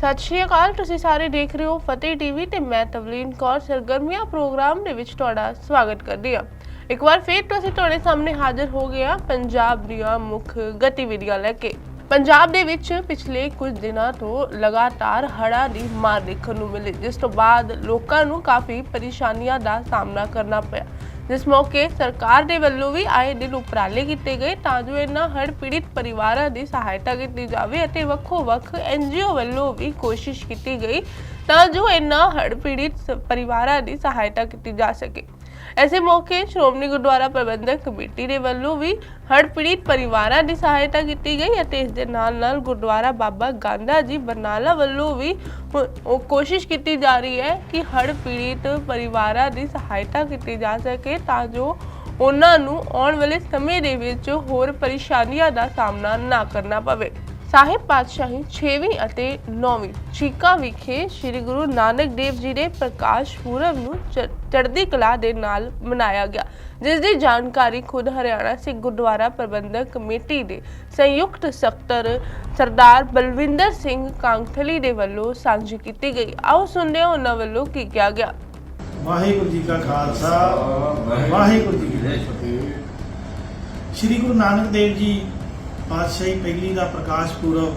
ਸਤਿ ਸ਼੍ਰੀ ਅਕਾਲ, ਤੁਸੀਂ ਸਾਰੇ ਦੇਖ ਰਹੇ ਹੋ ਫਤਿਹ ਟੀਵੀ ਤੇ ਮੈਂ ਤਵਲੀਨ ਕੌਰ, ਸਰਗਰਮੀਆਂ ਪ੍ਰੋਗਰਾਮ ਦੇ ਵਿੱਚ ਤੁਹਾਡਾ ਸਵਾਗਤ ਕਰਦੀ ਹਾਂ। ਇੱਕ ਵਾਰ ਫਿਰ ਤੁਸੀਂ ਤੁਹਾਡੇ ਸਾਹਮਣੇ ਹਾਜ਼ਰ ਹੋ ਗਏ ਹਾਂ ਪੰਜਾਬ ਦੀਆਂ ਮੁੱਖ ਗਤੀਵਿਧੀਆਂ ਲੈ ਕੇ। ਪੰਜਾਬ ਦੇ ਵਿੱਚ ਪਿਛਲੇ ਕੁਝ ਦਿਨਾਂ ਤੋਂ ਲਗਾਤਾਰ ਹੜ੍ਹਾਂ ਦੀ ਮਾਰ ਦੇਖਣ ਨੂੰ ਮਿਲੀ, ਜਿਸ ਤੋਂ ਬਾਅਦ ਲੋਕਾਂ ਨੂੰ ਕਾਫੀ ਪਰੇਸ਼ਾਨੀਆਂ ਦਾ ਸਾਹਮਣਾ ਕਰਨਾ ਪਿਆ। ਜਿਸ ਮੌਕੇ ਸਰਕਾਰ ਦੇ ਵੱਲੋਂ ਵੀ ਆਏ ਦਿਨ ਉਪਰਾਲੇ ਕੀਤੇ ਗਏ ਤਾਂ ਜੋ ਇਹਨਾਂ ਹੜ੍ਹ ਪੀੜਿਤ ਪਰਿਵਾਰਾਂ ਦੀ ਸਹਾਇਤਾ ਕੀਤੀ ਜਾਵੇ ਅਤੇ ਵੱਖੋ ਵੱਖ ਐਨਜੀਓ ਵੱਲੋਂ ਵੀ ਕੋਸ਼ਿਸ਼ ਕੀਤੀ ਗਈ ਤਾਂ ਜੋ ਇਹਨਾਂ ਹੜ੍ਹ ਪੀੜਿਤ ਸ- ਪਰਿਵਾਰਾਂ ਦੀ ਸਹਾਇਤਾ ਕੀਤੀ ਜਾ ਸਕੇ। ਐਸੇ ਮੌਕੇ ਸ਼੍ਰੋਮਣੀ ਗੁਰਦੁਆਰਾ ਪ੍ਰਬੰਧਕ ਕਮੇਟੀ ਦੇ ਵੱਲੋਂ ਵੀ ਹੜ੍ਹ ਪੀੜਿਤ ਪਰਿਵਾਰਾਂ ਦੀ ਸਹਾਇਤਾ ਕੀਤੀ ਗਈ ਅਤੇ ਇਸ ਦੇ ਨਾਲ ਨਾਲ ਗੁਰਦੁਆਰਾ ਬਾਬਾ ਗਾਂਧਾ ਜੀ ਬਰਨਾਲਾ ਵੱਲੋਂ ਵੀ ਕੋਸ਼ਿਸ਼ ਕੀਤੀ ਜਾ ਰਹੀ ਹੈ ਕਿ ਹੜ੍ਹ ਪੀੜਿਤ ਪਰਿਵਾਰਾਂ ਦੀ ਸਹਾਇਤਾ ਕੀਤੀ ਜਾ ਸਕੇ ਤਾਂ ਜੋ ਉਹਨਾਂ ਨੂੰ ਆਉਣ ਵਾਲੇ ਸਮੇਂ ਦੇ ਵਿੱਚ ਹੋਰ ਪਰੇਸ਼ਾਨੀਆਂ ਦਾ ਸਾਹਮਣਾ ਨਾ ਕਰਨਾ ਪਵੇ। ਸਾਹਿਬ ਪਾਤਸ਼ਾਹੀ 6ਵੀਂ ਅਤੇ 9ਵੀਂ ਚੀਕਾ ਵਿਖੇ ਸ੍ਰੀ ਗੁਰੂ ਨਾਨਕ ਦੇਵ ਜੀ ਦੇ ਪ੍ਰਕਾਸ਼ ਪੁਰਬ ਨੂੰ ਚੜ੍ਹਦੀ ਕਲਾ ਦੇ ਨਾਲ ਮਨਾਇਆ ਗਿਆ, ਜਿਸ ਦੀ ਜਾਣਕਾਰੀ ਖੁਦ ਹਰਿਆਣਾ ਸਿੱਖ ਗੁਰਦੁਆਰਾ ਪ੍ਰਬੰਧਕ ਕਮੇਟੀ ਦੇ ਸੰਯੁਕਤ ਸਕੱਤਰ ਸਰਦਾਰ ਬਲਵਿੰਦਰ ਸਿੰਘ ਕਾਂਗਥਲੀ ਦੇ ਵੱਲੋਂ ਸਾਂਝੀ ਕੀਤੀ ਗਈ। ਆਓ ਸੁਣਦੇ ਹਾਂ ਉਹਨਾਂ ਵੱਲੋਂ ਕੀ ਕਿਹਾ ਗਿਆ। ਵਾਹਿਗੁਰੂ ਜੀ ਕਾ ਖਾਲਸਾ, ਵਾਹਿਗੁਰੂ ਜੀ ਕੀ ਫਤਿਹ। ਸ੍ਰੀ ਗੁਰੂ ਨਾਨਕ ਦੇਵ ਜੀ ਪਾਤਸ਼ਾਹੀ ਪਹਿਲੀ ਦਾ ਪ੍ਰਕਾਸ਼ ਪੁਰਬ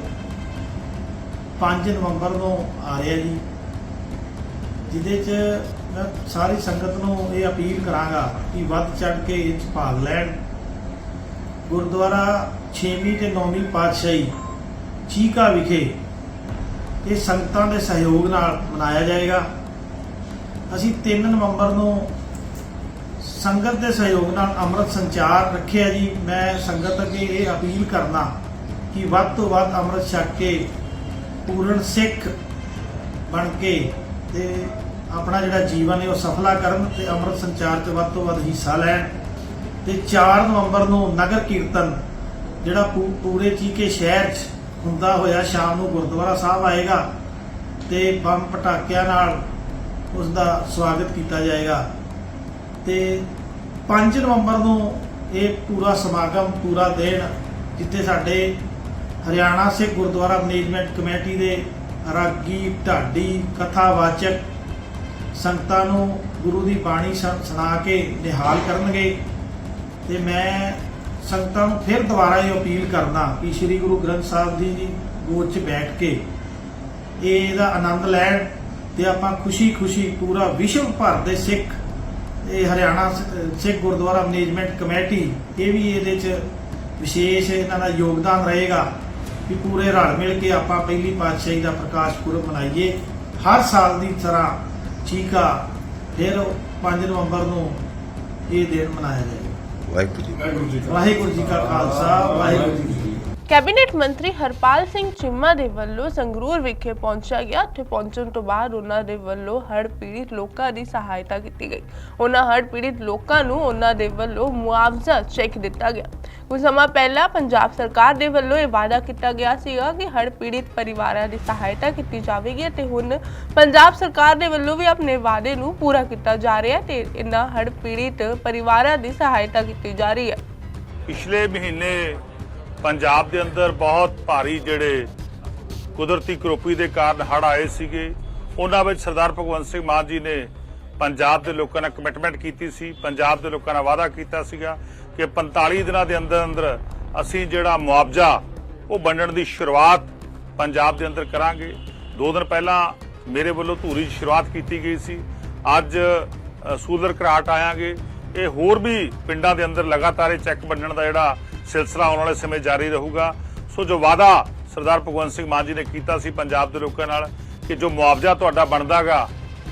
5 ਨਵੰਬਰ ਨੂੰ ਆ ਰਿਹਾ ਜੀ। ਜਿਹਦੇ ਚ ਮੈਂ ਸਾਰੀ ਸੰਗਤ ਨੂੰ ਇਹ ਅਪੀਲ ਕਰਾਂਗਾ ਕਿ ਵੱਧ ਚੜ ਕੇ ਇਹ 'ਚ ਭਾਗ ਲੈਣ। ਗੁਰਦੁਆਰਾ 6ਵੀਂ ਤੇ 9ਵੀਂ ਪਾਤਸ਼ਾਹੀ, ਚੀਕਾ ਵਿਖੇ ਇਹ ਸੰਗਤਾਂ ਦੇ ਸਹਿਯੋਗ ਨਾਲ ਮਨਾਇਆ ਜਾਏਗਾ। ਅਸੀਂ 3 ਨਵੰਬਰ ਨੂੰ ਸੰਗਤ ਦੇ ਸਹਿਯੋਗ ਨਾਲ ਅੰਮ੍ਰਿਤ ਸੰਚਾਰ ਰੱਖਿਆ ਜੀ। ਮੈਂ ਸੰਗਤ ਅੱਗੇ ਇਹ ਅਪੀਲ ਕਰਨਾ ਕਿ ਵੱਧ ਤੋਂ ਵੱਧ ਅੰਮ੍ਰਿਤ ਛਕ ਕੇ ਪੂਰਨ ਸਿੱਖ ਬਣ ਕੇ ਤੇ ਆਪਣਾ ਜਿਹੜਾ ਜੀਵਨ ਹੈ ਉਹ ਸਫਲਾ ਕਰਨ ਤੇ ਅੰਮ੍ਰਿਤ ਸੰਚਾਰ 'ਚ ਵੱਧ ਤੋਂ ਵੱਧ ਹਿੱਸਾ ਲੈਣ। ਤੇ 4 ਨਵੰਬਰ ਨੂੰ ਨਗਰ ਕੀਰਤਨ, ਜਿਹੜਾ ਪੂਰੇ ਚੀਕੇ ਸ਼ਹਿਰ 'ਚ ਹੁੰਦਾ ਹੋਇਆ, ਸ਼ਾਮ ਨੂੰ ਗੁਰਦੁਆਰਾ ਸਾਹਿਬ ਆਏਗਾ ਤੇ ਬੰਬ ਪਟਾਕਿਆਂ ਨਾਲ ਉਸ ਦਾ ਸਵਾਗਤ ਕੀਤਾ ਜਾਏਗਾ। ਤੇ 5 ਨਵੰਬਰ ਨੂੰ ਇਹ ਪੂਰਾ ਸਮਾਗਮ, ਪੂਰਾ ਦਿਨ ਜਿੱਥੇ ਸਾਡੇ ਹਰਿਆਣਾ ਸਿੱਖ ਗੁਰਦੁਆਰਾ ਮੈਨੇਜਮੈਂਟ ਕਮੇਟੀ ਦੇ ਰਾਗੀ, ਢਾਡੀ, ਕਥਾਵਾਚਕ ਸੰਗਤਾਂ ਨੂੰ ਗੁਰੂ ਦੀ ਬਾਣੀ ਸੁਣਾ ਕੇ ਨਿਹਾਲ ਕਰਨਗੇ। ਤੇ ਮੈਂ ਸੰਗਤਾਂ ਨੂੰ ਫਿਰ ਦੁਬਾਰਾ ਇਹ ਅਪੀਲ ਕਰਦਾ ਕਿ ਸ੍ਰੀ ਗੁਰੂ ਗ੍ਰੰਥ ਸਾਹਿਬ ਜੀ ਦੀ ਗੋਦ 'ਚ ਬੈਠ ਕੇ ਇਹ ਇਹਦਾ ਆਨੰਦ ਲੈਣ ਤੇ ਆਪਾਂ ਖੁਸ਼ੀ-ਖੁਸ਼ੀ ਪੂਰਾ ਵਿਸ਼ਵ ਭਰ ਦੇ ਸਿੱਖ ਇਹ ਹਰਿਆਣਾ ਸਿੱਖ ਗੁਰਦੁਆਰਾ ਮੈਨੇਜਮੈਂਟ ਕਮੇਟੀ ਇਹ ਵੀ ਇਹਦੇ 'ਚ ਵਿਸ਼ੇਸ਼ ਇਹਨਾਂ ਦਾ ਯੋਗਦਾਨ ਰਹੇਗਾ ਕਿ ਪੂਰੇ ਰਲ ਮਿਲ ਕੇ ਆਪਾਂ ਪਹਿਲੀ ਪਾਤਸ਼ਾਹੀ ਦਾ ਪ੍ਰਕਾਸ਼ ਪੁਰਬ ਮਨਾਈਏ। ਹਰ ਸਾਲ ਦੀ ਤਰ੍ਹਾਂ ਚੀਕਾ ਫਿਰ 5 ਨਵੰਬਰ ਨੂੰ ਇਹ ਦਿਨ ਮਨਾਇਆ ਜਾਏਗਾ। ਵਾਹਿਗੁਰੂ ਜੀ ਵਾਹਿਗੁਰੂ ਜੀ ਕਾ ਖਾਲਸਾ ਵਾਹਿਗੁਰੂ ਜੀ ਕੈਬਨਿਟ ਮੰਤਰੀ ਹਰਪਾਲ ਸਿੰਘ ਚੀਮਾ ਦੇ ਵੱਲੋਂ ਸੰਗਰੂਰ ਵਿਖੇ ਪਹੁੰਚਿਆ ਗਿਆ। ਉੱਥੇ ਪਹੁੰਚਣ ਤੋਂ ਬਾਅਦ ਉਹਨਾਂ ਦੇ ਵੱਲੋਂ ਹੜ੍ਹ ਪੀੜਿਤ ਲੋਕਾਂ ਦੀ ਸਹਾਇਤਾ ਕੀਤੀ ਗਈ। ਉਹਨਾਂ ਹੜ੍ਹ ਪੀੜਿਤ ਲੋਕਾਂ ਨੂੰ ਉਹਨਾਂ ਦੇ ਵੱਲੋਂ ਮੁਆਵਜ਼ਾ ਚੈੱਕ ਦਿੱਤਾ ਗਿਆ। ਕੁਝ ਸਮਾਂ ਪਹਿਲਾਂ ਪੰਜਾਬ ਸਰਕਾਰ ਦੇ ਵੱਲੋਂ ਇਹ ਵਾਅਦਾ ਕੀਤਾ ਗਿਆ ਸੀਗਾ ਕਿ ਹੜ੍ਹ ਪੀੜਿਤ ਪਰਿਵਾਰਾਂ ਦੀ ਸਹਾਇਤਾ ਕੀਤੀ ਜਾਵੇਗੀ ਤੇ ਹੁਣ ਪੰਜਾਬ ਸਰਕਾਰ ਦੇ ਵੱਲੋਂ ਵੀ ਆਪਣੇ ਵਾਅਦੇ ਨੂੰ ਪੂਰਾ ਕੀਤਾ ਜਾ ਰਿਹਾ ਹੈ ਤੇ ਇਹਨਾਂ ਹੜ੍ਹ ਪੀੜਿਤ ਪਰਿਵਾਰਾਂ ਦੀ ਸਹਾਇਤਾ ਕੀਤੀ ਜਾ ਰਹੀ ਹੈ। ਪਿਛਲੇ ਮਹੀਨੇ ਪੰਜਾਬ ਦੇ ਅੰਦਰ ਬਹੁਤ ਭਾਰੀ ਜਿਹੜੇ ਕੁਦਰਤੀ ਕਰੋਪੀ ਦੇ ਕਾਰਨ ਹੜ੍ਹ ਆਏ ਸੀਗੇ। ਉਹਨਾਂ ਵਿੱਚ ਸਰਦਾਰ ਭਗਵੰਤ ਸਿੰਘ ਮਾਨ ਜੀ ਨੇ ਪੰਜਾਬ ਦੇ ਲੋਕਾਂ ਨਾਲ ਕਮਿਟਮੈਂਟ ਕੀਤੀ ਸੀ। ਪੰਜਾਬ ਦੇ ਲੋਕਾਂ ਨਾਲ ਵਾਅਦਾ ਕੀਤਾ ਸੀਗਾ ਕਿ 45 ਦਿਨਾਂ ਦੇ ਅੰਦਰ ਅੰਦਰ ਅਸੀਂ ਜਿਹੜਾ ਮੁਆਵਜ਼ਾ ਉਹ ਵੰਡਣ ਦੀ ਸ਼ੁਰੂਆਤ ਪੰਜਾਬ ਦੇ ਅੰਦਰ ਕਰਾਂਗੇ। ਦੋ ਦਿਨ ਪਹਿਲਾਂ ਮੇਰੇ ਵੱਲੋਂ ਧੂਰੀ 'ਚ ਸ਼ੁਰੂਆਤ ਕੀਤੀ ਗਈ ਸੀ। ਅੱਜ ਸੂਦਰ ਸੂਲਰ ਘਰਾਟ ਆਇਆਂਗੇ। ਇਹ ਹੋਰ ਵੀ ਪਿੰਡਾਂ ਦੇ ਅੰਦਰ ਲਗਾਤਾਰ ਇਹ ਚੈੱਕ ਵੰਡਣ ਦਾ ਜਿਹੜਾ ਸਿਲਸਿਲਾ ਆਉਣ ਵਾਲੇ ਸਮੇਂ ਜਾਰੀ ਰਹੂਗਾ। ਸੋ ਜੋ ਵਾਅਦਾ ਸਰਦਾਰ ਭਗਵੰਤ ਸਿੰਘ ਮਾਨ ਜੀ ਨੇ ਕੀਤਾ ਸੀ ਪੰਜਾਬ ਦੇ ਲੋਕਾਂ ਨਾਲ ਕਿ ਜੋ ਮੁਆਵਜ਼ਾ ਤੁਹਾਡਾ ਬਣਦਾਗਾ,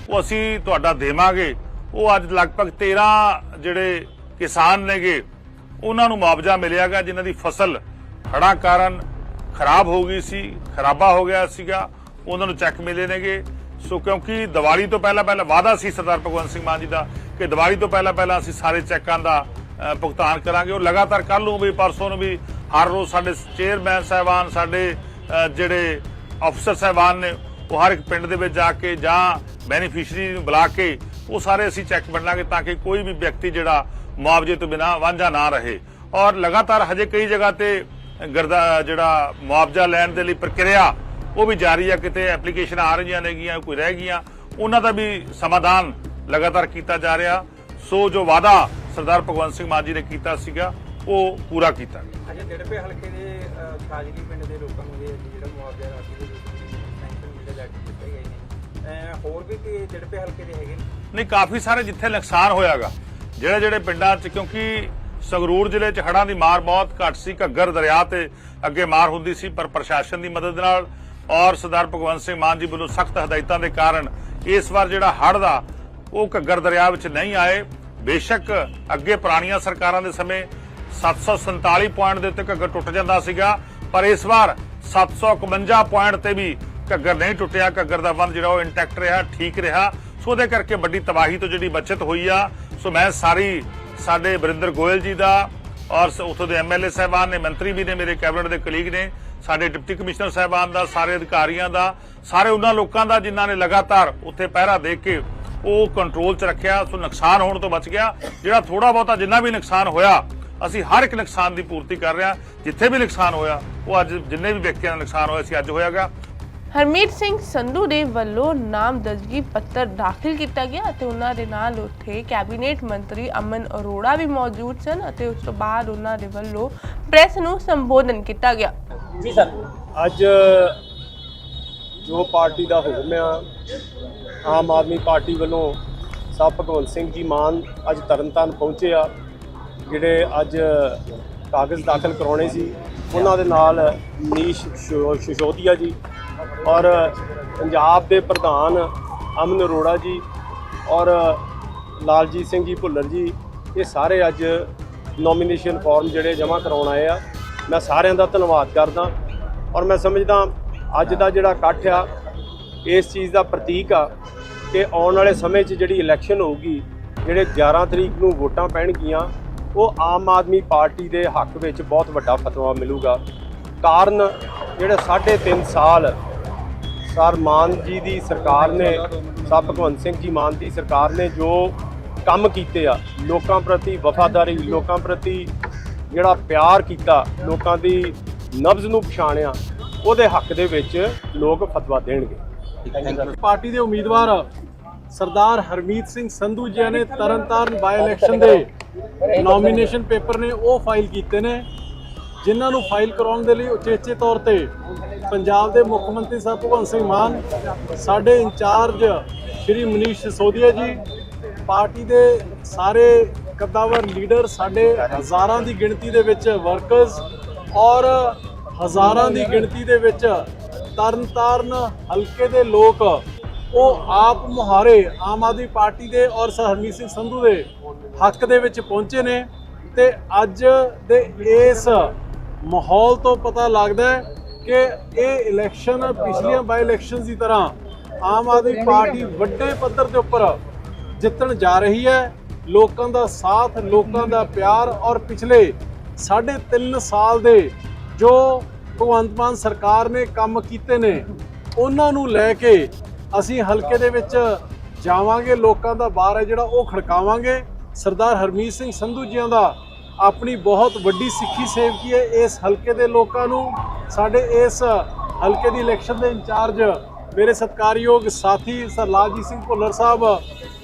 ਉਹ ਅਸੀਂ ਤੁਹਾਡਾ ਦੇਵਾਂਗੇ। ਉਹ ਅੱਜ ਲਗਭਗ 13 ਜਿਹੜੇ ਕਿਸਾਨ ਨੇਗੇ, ਉਹਨਾਂ ਨੂੰ ਮੁਆਵਜ਼ਾ ਮਿਲਿਆਗਾ, ਜਿਨ੍ਹਾਂ ਦੀ ਫਸਲ ਹੜ੍ਹਾਂ ਕਾਰਨ ਖਰਾਬ ਹੋ ਗਈ ਸੀ, ਖਰਾਬਾ ਹੋ ਗਿਆ ਸੀਗਾ, ਉਹਨਾਂ ਨੂੰ ਚੈੱਕ ਮਿਲੇ ਨੇਗੇ। ਸੋ ਕਿਉਂਕਿ ਦੀਵਾਲੀ ਤੋਂ ਪਹਿਲਾਂ ਪਹਿਲਾਂ ਵਾਅਦਾ ਸੀ ਸਰਦਾਰ ਭਗਵੰਤ ਸਿੰਘ ਮਾਨ ਜੀ ਦਾ ਕਿ ਦੀਵਾਲੀ ਤੋਂ ਪਹਿਲਾਂ ਪਹਿਲਾਂ ਅਸੀਂ ਸਾਰੇ ਚੈੱਕਾਂ ਦਾ ਭੁਗਤਾਨ ਕਰਾਂਗੇ। ਉਹ ਲਗਾਤਾਰ ਕੱਲ ਨੂੰ ਵੀ, ਪਰਸੋਂ ਨੂੰ ਵੀ, ਹਰ ਰੋਜ਼ ਸਾਡੇ ਚੇਅਰਮੈਨ ਸਾਹਿਬਾਨ, ਸਾਡੇ ਜਿਹੜੇ ਅਫਸਰ ਸਾਹਿਬਾਨ ਨੇ, ਉਹ ਹਰ ਇੱਕ ਪਿੰਡ ਦੇ ਵਿੱਚ ਜਾ ਕੇ ਜਾਂ ਬੈਨੀਫੀਸ਼ਰੀ ਨੂੰ ਬੁਲਾ ਕੇ, ਉਹ ਸਾਰੇ ਅਸੀਂ ਚੈੱਕ ਵੰਡਾਂਗੇ ਤਾਂ ਕਿ ਕੋਈ ਵੀ ਵਿਅਕਤੀ ਜਿਹੜਾ ਮੁਆਵਜ਼ੇ ਤੋਂ ਬਿਨਾਂ ਵਾਂਝਾ ਨਾ ਰਹੇ। ਔਰ ਲਗਾਤਾਰ ਹਜੇ ਕਈ ਜਗ੍ਹਾ ਤੇ ਗਰਦਾ, ਜਿਹੜਾ ਮੁਆਵਜ਼ਾ ਲੈਣ ਦੇ ਲਈ ਪ੍ਰਕਿਰਿਆ, ਉਹ ਵੀ ਜਾਰੀ ਆ। ਕਿਤੇ ਐਪਲੀਕੇਸ਼ਨਾਂ ਆ ਰਹੀਆਂ ਨੇਗੀਆਂ, ਕੋਈ ਰਹਿ ਗਈਆਂ, ਉਹਨਾਂ ਦਾ ਵੀ ਸਮਾਧਾਨ ਲਗਾਤਾਰ ਕੀਤਾ ਜਾ ਰਿਹਾ। ਸੋ ਜੋ ਵਾਅਦਾ ਸਰਦਾਰ ਭਗਵੰਤ ਸਿੰਘ ਮਾਨ ਜੀ ਨੇ ਕੀਤਾ ਸੀਗਾ ਉਹ ਪੂਰਾ ਕੀਤਾ। ਗਿਆ ਅੱਛਾ ਜਿਹੜੇ ਹਲਕੇ ਦੇ ਕਾਜਲੀ ਪਿੰਡ ਦੇ ਲੋਕਾਂ ਨੂੰ ਜਿਹੜਾ ਮੁਆਵਜ਼ਾ ਰਾਸ਼ੀ ਦੇ ਰੂਪ ਵਿੱਚ ਸੈਂਕਸ਼ਨ ਜਿਹੜੇ ਲੈਟਰ ਦਿੱਤੇ ਗਏ ਨੇ। ਹੋਰ ਵੀ ਕਿ ਜਿਹੜੇ ਹਲਕੇ ਦੇ ਹੈਗੇ ਨਹੀਂ ਕਾਫੀ ਸਾਰੇ ਜਿੱਥੇ ਨੁਕਸਾਨ ਹੋਇਆਗਾ ਜਿਹੜੇ ਜਿਹੜੇ ਪਿੰਡਾਂ 'ਚ ਕਿਉਂਕਿ ਸੰਗਰੂਰ ਜ਼ਿਲ੍ਹੇ 'ਚ ਹੜ੍ਹਾਂ ਦੀ ਮਾਰ ਬਹੁਤ ਘੱਟ ਸੀ ਘੱਗਰ ਦਰਿਆ ਤੇ ਅੱਗੇ ਮਾਰ ਹੁੰਦੀ ਸੀ ਪਰ ਪ੍ਰਸ਼ਾਸਨ ਦੀ ਮਦਦ ਨਾਲ ਔਰ ਸਰਦਾਰ ਭਗਵੰਤ ਸਿੰਘ ਮਾਨ ਜੀ ਵੱਲੋਂ ਸਖਤ ਹਦਾਇਤਾਂ ਦੇ ਕਾਰਨ ਇਸ ਵਾਰ ਜਿਹੜਾ ਹੜ੍ਹ ਦਾ ਉਹ ਘੱਗਰ ਦਰਿਆ ਵਿੱਚ ਨਹੀਂ ਆਏ। ਬੇਸ਼ੱਕ ਅੱਗੇ ਪੁਰਾਣੀਆਂ ਸਰਕਾਰਾਂ ਦੇ ਸਮੇਂ 747 ਪੁਆਇੰਟ ਦੇ ਉੱਤੇ ਘੱਗਰ ਟੁੱਟ ਜਾਂਦਾ ਸੀਗਾ, ਪਰ ਇਸ ਵਾਰ 751 ਪੁਆਇੰਟ ਤੇ ਵੀ ਘੱਗਰ ਨਹੀਂ ਟੁੱਟਿਆ। ਘੱਗਰ ਦਾ ਬੰਦ ਜਿਹੜਾ ਉਹ ਇੰਟੈਕਟ ਰਿਹਾ, ਠੀਕ ਰਿਹਾ। ਸੋ ਉਹਦੇ ਕਰਕੇ ਵੱਡੀ ਤਬਾਹੀ ਤੋਂ ਜਿਹੜੀ ਬਚਤ ਹੋਈ ਆ। ਸੋ ਮੈਂ ਸਾਰੀ ਸਾਡੇ ਵਰਿੰਦਰ ਗੋਇਲ ਜੀ ਦਾ ਔਰ ਸ- ਉੱਥੋਂ ਦੇ ਐਮਐਲਏ ਸਾਹਿਬਾਨ ਨੇ, ਮੰਤਰੀ ਵੀ ਨੇ, ਮੇਰੇ ਕੈਬਨਿਟ ਦੇ ਕਲੀਗ ਨੇ, ਸਾਡੇ ਡਿਪਟੀ ਕਮਿਸ਼ਨਰ ਸਾਹਿਬਾਨ ਦਾ, ਸਾਰੇ ਅਧਿਕਾਰੀਆਂ ਦਾ, ਸਾਰੇ ਉਹਨਾਂ ਲੋਕਾਂ ਦਾ ਜਿਨ੍ਹਾਂ ਨੇ ਲਗਾਤਾਰ ਉੱਥੇ ਪਹਿਰਾ ਦੇ ਕੇ ਉਹ ਕੰਟਰੋਲ 'ਚ ਰੱਖਿਆ ਸੋ ਨੁਕਸਾਨ ਹੋਣ ਤੋਂ ਬਚ ਗਿਆ। ਜਿਹੜਾ ਥੋੜਾ ਬਹੁਤਾ ਜਿੰਨਾ ਵੀ ਨੁਕਸਾਨ ਹੋਇਆ ਅਸੀਂ ਹਰ ਇੱਕ ਨੁਕਸਾਨ ਦੀ ਪੂਰਤੀ ਕਰ ਰਹੇ ਹਾਂ। ਜਿੱਥੇ ਵੀ ਨੁਕਸਾਨ ਹੋਇਆ ਉਹ ਅੱਜ ਜਿੰਨੇ ਵੀ ਵਿਅਕਤੀਆਂ ਦਾ ਨੁਕਸਾਨ ਹੋਇਆ ਸੀ ਅੱਜ ਹੋਇਆਗਾ। ਹਰਮੀਤ ਸਿੰਘ ਸੰਧੂ ਦੇ ਵੱਲੋਂ ਨਾਮਜ਼ਦਗੀ ਪੱਤਰ ਦਾਖਲ ਕੀਤਾ ਗਿਆ ਅਤੇ ਉਹਨਾਂ ਦੇ ਨਾਲ ਉੱਥੇ ਕੈਬਨਿਟ ਮੰਤਰੀ ਅਮਨ ਅਰੋੜਾ ਵੀ ਮੌਜੂਦ ਸਨ ਅਤੇ ਉਸ ਤੋਂ ਬਾਅਦ ਉਹਨਾਂ ਦੇ ਵੱਲੋਂ ਪ੍ਰੈਸ ਨੂੰ ਸੰਬੋਧਨ ਕੀਤਾ ਗਿਆ। ਅੱਜ ਜੋ ਪਾਰਟੀ ਦਾ ਹੁਕਮ ਆ, ਆਮ ਆਦਮੀ ਪਾਰਟੀ ਵੱਲੋਂ ਸਾਹਿਬ ਭਗਵੰਤ ਸਿੰਘ ਜੀ ਮਾਨ ਅੱਜ ਤਰਨਤਾਰਨ ਪਹੁੰਚੇ ਆ, ਜਿਹੜੇ ਅੱਜ ਕਾਗਜ਼ ਦਾਖਲ ਕਰਾਉਣੇ ਸੀ, ਉਹਨਾਂ ਦੇ ਨਾਲ ਮਨੀਸ਼ ਸ਼ੋ- ਸਿਸੋਦੀਆ ਜੀ ਔਰ ਪੰਜਾਬ ਦੇ ਪ੍ਰਧਾਨ ਅਮਨ ਅਰੋੜਾ ਜੀ ਔਰ ਲਾਲਜੀਤ ਸਿੰਘ ਜੀ ਭੁੱਲਰ ਜੀ, ਇਹ ਸਾਰੇ ਅੱਜ ਨੋਮੀਨੇਸ਼ਨ ਫਾਰਮ ਜਿਹੜੇ ਜਮ੍ਹਾਂ ਕਰਾਉਣ ਆਏ ਆ। ਮੈਂ ਸਾਰਿਆਂ ਦਾ ਧੰਨਵਾਦ ਕਰਦਾ ਔਰ ਮੈਂ ਸਮਝਦਾ ਅੱਜ ਦਾ ਜਿਹੜਾ ਇਕੱਠ ਆ, ਇਸ ਚੀਜ਼ ਦਾ ਪ੍ਰਤੀਕ ਆ ਕਿ ਆਉਣ ਵਾਲੇ ਸਮੇਂ 'ਚ ਜਿਹੜੀ ਇਲੈਕਸ਼ਨ ਹੋਊਗੀ, ਜਿਹੜੇ 11 ਤਰੀਕ ਨੂੰ ਵੋਟਾਂ ਪੈਣਗੀਆਂ, ਉਹ ਆਮ ਆਦਮੀ ਪਾਰਟੀ ਦੇ ਹੱਕ ਵਿੱਚ ਬਹੁਤ ਵੱਡਾ ਫਤਵਾ ਮਿਲੂਗਾ। ਕਾਰਨ ਜਿਹੜੇ 3.5 ਸਾਲ ਸਰ ਮਾਨ ਜੀ ਦੀ ਸਰਕਾਰ ਨੇ, ਸਰ ਭਗਵੰਤ ਸਿੰਘ ਜੀ ਮਾਨ ਦੀ ਸਰਕਾਰ ਨੇ ਜੋ ਕੰਮ ਕੀਤੇ ਆ, ਲੋਕਾਂ ਪ੍ਰਤੀ ਵਫਾਦਾਰੀ, ਲੋਕਾਂ ਪ੍ਰਤੀ ਜਿਹੜਾ ਪਿਆਰ ਕੀਤਾ, ਲੋਕਾਂ ਦੀ ਨਬਜ਼ ਨੂੰ ਪਛਾਣਿਆ ਉਹਦੇ ਹੱਕ ਦੇ ਵਿੱਚ ਲੋਕ ਫਤਵਾ ਦੇਣਗੇ। ਪਾਰਟੀ ਦੇ ਉਮੀਦਵਾਰ ਸਰਦਾਰ ਹਰਮੀਤ ਸਿੰਘ ਸੰਧੂ ਜੀ ਨੇ ਤਰਨਤਾਰਨ ਬਾਈ ਇਲੈਕਸ਼ਨ ਦੇ ਨੋਮੀਨੇਸ਼ਨ ਪੇਪਰ ਨੇ ਉਹ ਫਾਈਲ ਕੀਤੇ ਨੇ ਜਿਨ੍ਹਾਂ ਨੂੰ ਫਾਈਲ ਕਰਾਉਣ ਦੇ ਲਈ ਉਚੇਚੇ ਤੌਰ ਤੇ ਪੰਜਾਬ ਦੇ ਮੁੱਖ ਮੰਤਰੀ ਸਾਹਿਬ ਭਗਵੰਤ ਸਿੰਘ ਮਾਨ ਸਾਡੇ ਇੰਚਾਰਜ ਸ਼੍ਰੀ ਮਨੀਸ਼ ਸਿਸੋਦੀਆ ਜੀ ਪਾਰਟੀ ਦੇ ਸਾਰੇ ਕੱਦਾਵਰ ਲੀਡਰ ਸਾਡੇ ਹਜ਼ਾਰਾਂ ਦੀ ਗਿਣਤੀ ਦੇ ਵਿੱਚ ਵਰਕਰਸ ਔਰ ਹਜ਼ਾਰਾਂ ਦੀ ਗਿਣਤੀ ਦੇ ਵਿੱਚ ਤਰਨਤਾਰਨ ਹਲਕੇ ਦੇ ਲੋਕ ਉਹ ਆਪ ਮੁਹਾਰੇ ਆਮ ਆਦਮੀ ਪਾਰਟੀ ਦੇ ਔਰ ਸਰ ਹਰਮੀਤ ਸਿੰਘ ਸੰਧੂ ਦੇ ਹੱਕ ਦੇ ਵਿੱਚ ਪਹੁੰਚੇ ਨੇ ਤੇ ਅੱਜ ਦੇ ਇਸ ਮਾਹੌਲ ਤੋਂ ਪਤਾ ਲੱਗਦਾ ਹੈ ਕਿ ਇਹ ਇਲੈਕਸ਼ਨ ਪਿਛਲੀਆਂ ਬਾਈ ਇਲੈਕਸ਼ਨਸ ਦੀ ਤਰ੍ਹਾਂ ਆਮ ਆਦਮੀ ਪਾਰਟੀ ਵੱਡੇ ਪੱਧਰ ਦੇ ਉੱਪਰ ਜਿੱਤਣ ਜਾ ਰਹੀ ਹੈ। ਲੋਕਾਂ ਦਾ ਸਾਥ, ਲੋਕਾਂ ਦਾ ਪਿਆਰ ਔਰ ਪਿਛਲੇ ਸਾਢੇ 3 ਸਾਲ ਦੇ ਜੋ ਭਗਵੰਤ ਮਾਨ ਸਰਕਾਰ ਨੇ ਕੰਮ ਕੀਤੇ ਨੇ, ਉਹਨਾਂ ਨੂੰ ਲੈ ਕੇ ਅਸੀਂ ਹਲਕੇ ਦੇ ਵਿੱਚ ਜਾਵਾਂਗੇ, ਲੋਕਾਂ ਦਾ ਬਾਰ ਹੈ ਜਿਹੜਾ ਉਹ ਖੜਕਾਵਾਂਗੇ। ਸਰਦਾਰ ਹਰਮੀਤ ਸਿੰਘ ਸੰਧੂ ਜੀਆਂ ਦਾ ਆਪਣੀ ਬਹੁਤ ਵੱਡੀ ਸਿੱਖੀ ਸੇਵਕੀ ਹੈ ਇਸ ਹਲਕੇ ਦੇ ਲੋਕਾਂ ਨੂੰ। ਸਾਡੇ ਇਸ ਹਲਕੇ ਦੀ ਇਲੈਕਸ਼ਨ ਦੇ ਇੰਚਾਰਜ ਮੇਰੇ ਸਤਿਕਾਰਯੋਗ ਸਾਥੀ ਸਰ ਲਾਲਜੀਤ ਸਿੰਘ ਭੁੱਲਰ ਸਾਹਿਬ,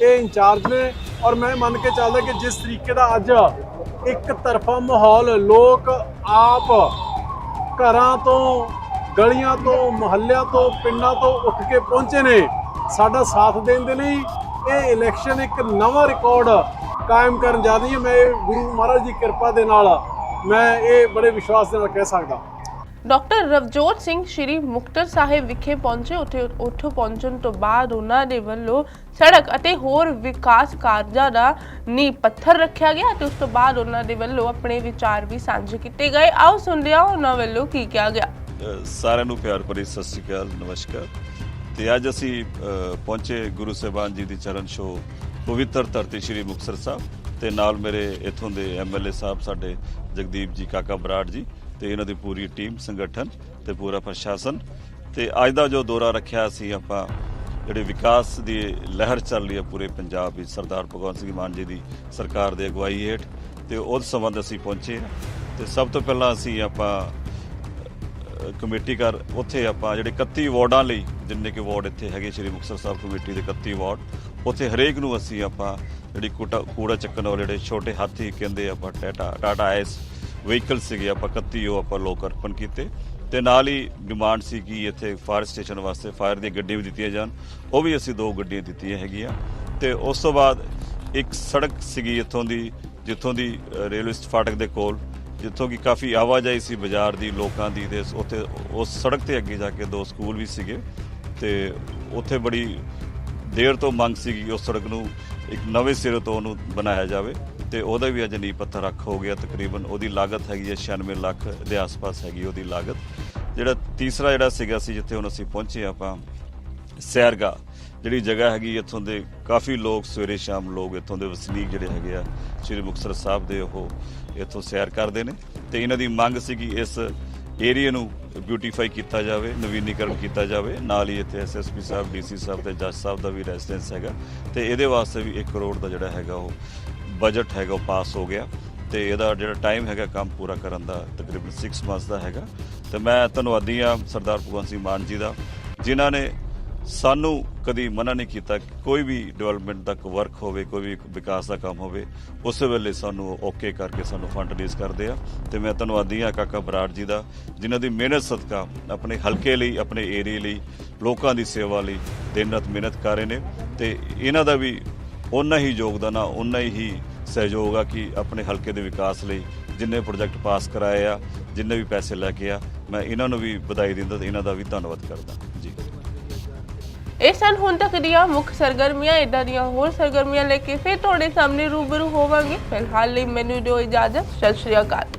ਇਹ ਇੰਚਾਰਜ ਨੇ। ਔਰ ਮੈਂ ਮੰਨ ਕੇ ਚੱਲਦਾ ਕਿ ਜਿਸ ਤਰੀਕੇ ਦਾ ਅੱਜ ਇੱਕ ਤਰਫਾ ਮਾਹੌਲ, ਲੋਕ ਆਪ ਘਰਾਂ ਤੋਂ, ਗਲੀਆਂ ਤੋਂ, ਮੁਹੱਲਿਆਂ ਤੋਂ, ਪਿੰਡਾਂ ਤੋਂ ਉੱਠ ਕੇ ਪਹੁੰਚੇ ਨੇ। ਸਾਡਾ ਸਾਥ ਦੇਣ ਦੇ ਲਈ ਇਹ ਇਲੈਕਸ਼ਨ ਇੱਕ ਨਵਾਂ ਰਿਕਾਰਡ ਕਾਇਮ ਕਰਨ ਜਾ ਰਹੀ ਹੈ। ਮੈਂ ਇਹ ਗੁਰੂ ਮਹਾਰਾਜ ਦੀ ਕਿਰਪਾ ਦੇ ਨਾਲ, ਮੈਂ ਇਹ ਬੜੇ ਵਿਸ਼ਵਾਸ ਦੇ ਨਾਲ ਕਹਿ ਸਕਦਾ। ਡਾਕਟਰ ਰਵਜੋਤ ਸਿੰਘ ਸ਼੍ਰੀ ਮੁਕਤਸਰ ਸਾਹਿਬ ਵਿਖੇ ਪਹੁੰਚੇ। ਉੱਥੇ ਉੱਥੋਂ ਪਹੁੰਚਣ ਤੋਂ ਬਾਅਦ ਉਹਨਾਂ ਦੇ ਵੱਲੋਂ ਸੜਕ ਅਤੇ ਹੋਰ ਵਿਕਾਸ ਕਾਰਜਾਂ ਦਾ ਨੀਂਹ ਪੱਥਰ ਰੱਖਿਆ ਗਿਆ ਤੇ ਉਸ ਤੋਂ ਬਾਅਦ ਉਹਨਾਂ ਦੇ ਵੱਲੋਂ ਆਪਣੇ ਵਿਚਾਰ ਵੀ ਸਾਂਝੇ ਕੀਤੇ ਗਏ। ਆਓ ਸੁਣਦੇ ਹਾਂ ਉਹਨਾਂ ਵੱਲੋਂ ਕੀ ਕਿਹਾ ਗਿਆ? ਸਾਰਿਆਂ ਨੂੰ ਪਿਆਰ ਭਰੀ ਸਤਿ ਸ਼੍ਰੀ ਅਕਾਲ, ਨਮਸਕਾਰ। ਤੇ ਅੱਜ ਅਸੀਂ ਪਹੁੰਚੇ ਗੁਰੂ ਸਾਹਿਬਾਨ ਜੀ ਦੀ ਚਰਨ ਛੋਹ, ਪਵਿੱਤਰ ਧਰਤੀ ਸ੍ਰੀ ਮੁਕਤਸਰ ਸਾਹਿਬ। ਤੇ ਨਾਲ ਮੇਰੇ ਇੱਥੋਂ ਦੇ ਐਮਐਲਏ ਸਾਹਿਬ, ਸਾਡੇ ਜਗਦੀਪ ਜੀ, ਕਾਕਾ ਬਰਾੜ ਜੀ। ਤੇ ਇਹਨਾਂ ਦੀ ਪੂਰੀ ਟੀਮ ਸੰਗਠਨ ਤੇ ਪੂਰਾ ਪ੍ਰਸ਼ਾਸਨ ਤੇ ਅੱਜ ਦਾ ਜੋ ਦੌਰਾ ਰੱਖਿਆ ਸੀ ਆਪਾਂ, ਜਿਹੜੇ ਵਿਕਾਸ ਦੀ ਲਹਿਰ ਚੱਲ ਰਹੀ ਹੈ ਪੂਰੇ ਪੰਜਾਬ ਵਿੱਚ, ਸਰਦਾਰ ਭਗਵੰਤ ਸਿੰਘ ਮਾਨ ਜੀ ਦੀ ਸਰਕਾਰ ਦੇ ਅਗਵਾਈ ਹੇਠ, ਤੇ ਉਸ ਸੰਬੰਧ ਅਸੀਂ ਪਹੁੰਚੇ ਹਾਂ। ਤੇ ਸਭ ਤੋਂ ਪਹਿਲਾਂ ਅਸੀਂ ਆਪਾਂ ਕਮੇਟੀ ਘਰ, ਉੱਥੇ ਆਪਾਂ ਜਿਹੜੇ 31 ਵਾਰਡਾਂ ਲਈ, ਜਿੰਨੇ ਕਿ ਵਾਰਡ ਇੱਥੇ ਹੈਗੇ ਸ਼੍ਰੀ ਮੁਕਤਸਰ ਸਾਹਿਬ ਕਮੇਟੀ ਦੇ 31 ਵਾਰਡ, ਉੱਥੇ ਹਰੇਕ ਨੂੰ ਅਸੀਂ ਆਪਾਂ ਜਿਹੜੀ ਕੂੜਾ ਕੂੜਾ ਚੱਕਣ ਵਾਲੇ ਜਿਹੜੇ ਛੋਟੇ ਹਾਥੀ ਕਹਿੰਦੇ ਆਪਾਂ ਟਾਟਾ ਟਾਟਾ ਐਸ ਵਹੀਕਲ ਸੀਗੇ ਆਪਾਂ 31 ਉਹ ਆਪਾਂ ਲੋਕ ਅਰਪਣ ਕੀਤੇ। ਤੇ ਨਾਲ ਹੀ ਡਿਮਾਂਡ ਸੀ ਕਿ ਇੱਥੇ ਫਾਇਰ ਸਟੇਸ਼ਨ ਵਾਸਤੇ ਫਾਇਰ ਦੀਆਂ ਗੱਡੀਆਂ ਵੀ ਦਿੱਤੀਆਂ ਜਾਣ। ਉਹ ਵੀ ਅਸੀਂ ਦੋ ਗੱਡੀਆਂ ਦਿੱਤੀਆਂ ਹੈਗੀਆਂ। ਤੇ ਉਸ ਤੋਂ ਬਾਅਦ ਇੱਕ ਸੜਕ ਸੀਗੀ ਇੱਥੋਂ ਦੀ, ਜਿੱਥੋਂ ਦੀ ਰੇਲਵੇ ਫਾਟਕ ਦੇ ਕੋਲ, ਜਿੱਥੋਂ ਕਿ ਕਾਫੀ ਆਵਾਜਾਈ ਸੀ ਬਾਜ਼ਾਰ ਦੀ, ਲੋਕਾਂ ਦੀ, ਤੇ ਉੱਥੇ ਉਸ ਸੜਕ ਤੇ ਅੱਗੇ ਜਾ ਕੇ ਦੋ ਸਕੂਲ ਵੀ ਸੀਗੇ। ਤੇ ਉੱਥੇ ਬੜੀ ਦੇਰ ਤੋਂ ਮੰਗ ਸੀਗੀ ਉਸ ਸੜਕ ਨੂੰ ਇੱਕ ਨਵੇਂ ਸਿਰੇ ਤੋਂ ਉਹਨੂੰ ਬਣਾਇਆ ਜਾਵੇ। ਤੇ ਉਹਦਾ ਵੀ ਅੱਜ ਨੀਂਹ ਪੱਥਰ ਰੱਖ ਹੋ ਗਿਆ, ਤਕਰੀਬਨ ਉਹਦੀ ਲਾਗਤ ਹੈਗੀ ਹੈ 96 ਲੱਖ ਦੇ ਆਸ-ਪਾਸ ਹੈਗੀ ਉਹਦੀ ਲਾਗਤ। ਜਿਹੜਾ ਤੀਸਰਾ ਜਿਹੜਾ ਸੀਗਾ ਸੀ ਜਿੱਥੇ ਹੁਣ ਅਸੀਂ ਪਹੁੰਚੇ ਆਪਾਂ, ਸੈਰਗਾ, ਜਿਹੜੀ ਜਗ੍ਹਾ ਹੈਗੀ ਇੱਥੋਂ ਦੇ ਕਾਫੀ ਲੋਕ ਸਵੇਰੇ ਸ਼ਾਮ ਲੋਕ ਇੱਥੋਂ ਦੇ ਵਸਨੀਕ ਜਿਹੜੇ ਹੈਗੇ ਆ, ਸ਼੍ਰੀ ਮੁਕਤਸਰ ਸਾਹਿਬ ਦੇ ਉਹ ਇੱਥੋਂ ਸੈਰ ਕਰਦੇ ਨੇ। ਤੇ ਇਹਨਾਂ ਦੀ ਮੰਗ ਸੀਗੀ ਇਸ ਏਰੀਆ ਨੂੰ ਬਿਊਟੀਫਾਈ ਕੀਤਾ ਜਾਵੇ, ਨਵੀਨੀਕਰਨ ਕੀਤਾ ਜਾਵੇ। ਨਾਲ ਹੀ ਇੱਥੇ ਐਸਐਸਪੀ ਸਾਹਿਬ ਡੀਸੀ ਸਾਹਿਬ ਤੇ ਜੱਜ ਸਾਹਿਬ ਦਾ ਵੀ ਰੈਜ਼ੀਡੈਂਸ ਹੈਗਾ। ਤੇ ਇਹਦੇ ਵਾਸਤੇ ਵੀ 1 ਕਰੋੜ ਦਾ ਜਿਹੜਾ ਹੈਗਾ ਉਹ ਬਜਟ ਹੈਗਾ ਉਹ ਪਾਸ ਹੋ ਗਿਆ ਤੇ ਇਹਦਾ ਜਿਹੜਾ ਟਾਈਮ ਹੈਗਾ ਕੰਮ ਪੂਰਾ ਕਰਨ ਦਾ ਤਕਰੀਬਨ 6 ਮੰਥਸ ਦਾ ਹੈਗਾ। ਤੇ ਮੈਂ ਧੰਨਵਾਦੀ ਆ ਸਰਦਾਰ ਭਗਵੰਤ ਸਿੰਘ ਮਾਨ ਜੀ ਦਾ, ਜਿਨ੍ਹਾਂ ਨੇ ਸਾਨੂੰ ਕਦੀ ਮਨਾ ਨਹੀਂ ਕੀਤਾ ਕਿ ਕੋਈ ਵੀ ਡਿਵੈਲਪਮੈਂਟ ਦਾ ਵਰਕ ਹੋਵੇ, ਕੋਈ ਵੀ ਵਿਕਾਸ ਦਾ ਕੰਮ ਹੋਵੇ, ਉਸੇ ਵੇਲੇ ਸਾਨੂੰ ਓਕੇ ਕਰਕੇ ਸਾਨੂੰ ਫੰਡ ਰਿਲੀਜ਼ ਕਰਦੇ ਆ। ਤੇ ਮੈਂ ਧੰਨਵਾਦੀ ਆ ਕਾਕਾ ਬਰਾੜ ਜੀ ਦਾ, ਜਿਨ੍ਹਾਂ ਦੀ ਮਿਹਨਤ ਸਦਕਾ ਆਪਣੇ ਹਲਕੇ ਲਈ, ਆਪਣੇ ਏਰੀਏ ਲਈ, ਲੋਕਾਂ ਦੀ ਸੇਵਾ ਲਈ ਦਿਨ ਰਾਤ ਮਿਹਨਤ ਕਰ ਰਹੇ ਨੇ। ਤੇ ਇਹਨਾਂ ਦਾ ਵੀ ਉਨਾ ਹੀ ਯੋਗਦਾਨ ਆ ਉਨਾ ਹੀ ਸਹਿਯੋਗ ਆ ਕਿ ਆਪਣੇ ਹਲਕੇ ਦੇ ਵਿਕਾਸ ਲਈ ਜਿੰਨੇ ਪ੍ਰੋਜੈਕਟ ਪਾਸ ਕਰਾਏ ਆ, ਜਿੰਨੇ ਵੀ ਪੈਸੇ ਲੈ ਕੇ ਆ, ਮੈਂ ਇਹਨਾਂ ਨੂੰ ਵੀ ਵਧਾਈ ਦਿੰਦਾ ਤੇ ਇਹਨਾਂ ਦਾ ਵੀ ਧੰਨਵਾਦ ਕਰਦਾ। ਜੀ। ਇਹ ਸਨ ਹੁਣ ਤੱਕ ਦੀਆਂ ਮੁੱਖ ਸਰਗਰਮੀਆਂ ਇਦਾਂ ਦੀਆਂ ਹੋਰ ਸਰਗਰਮੀਆਂ ਲੈ ਕੇ ਫਿਰ ਤੁਹਾਡੇ ਸਾਹਮਣੇ ਰੂਬਰੂ ਹੋਵਾਂਗੇ। ਫਿਲਹਾਲ ਲਈ ਮੈਨੂੰ ਦਿਓ ਇਜਾਜ਼ਤ, ਸਤਿ ਸ਼੍ਰੀ ਅਕਾਲ।